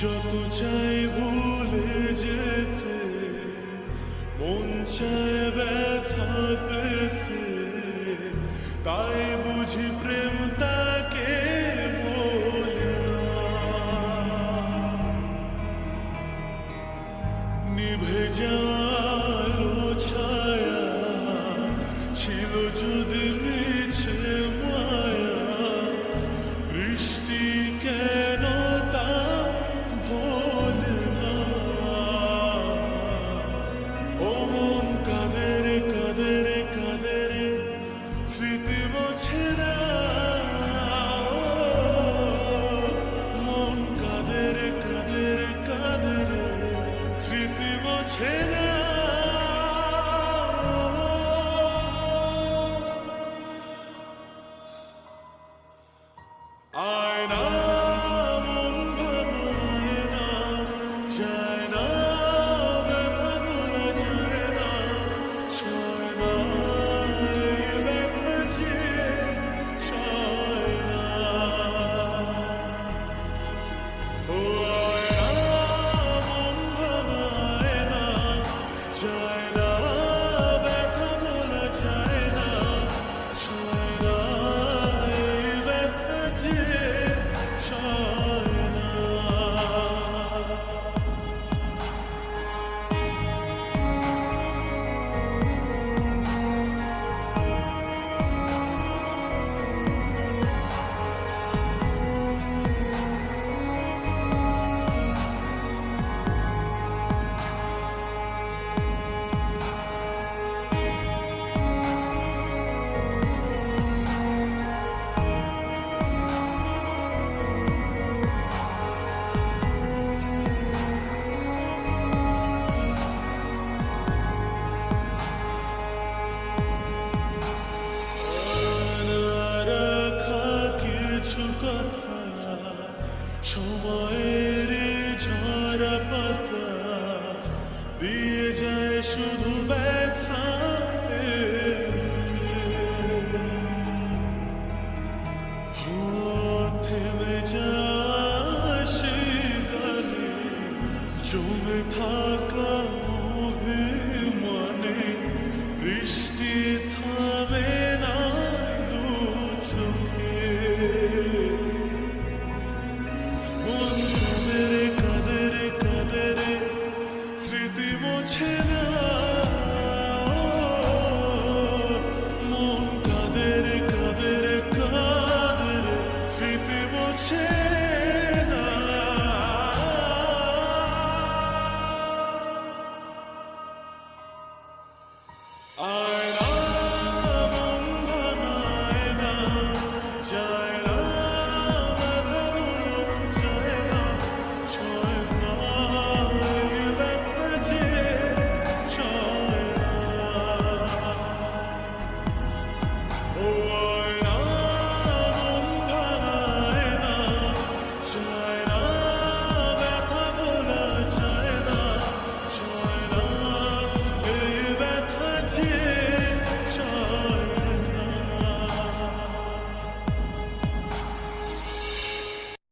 যত চাই ভুলে যেতে মন চায় ব্যথা পেতে তাই বুঝি প্রেম পাতা দিয়ে যায় শুধু ব্যথা জমে থাকা মনে বৃষ্টি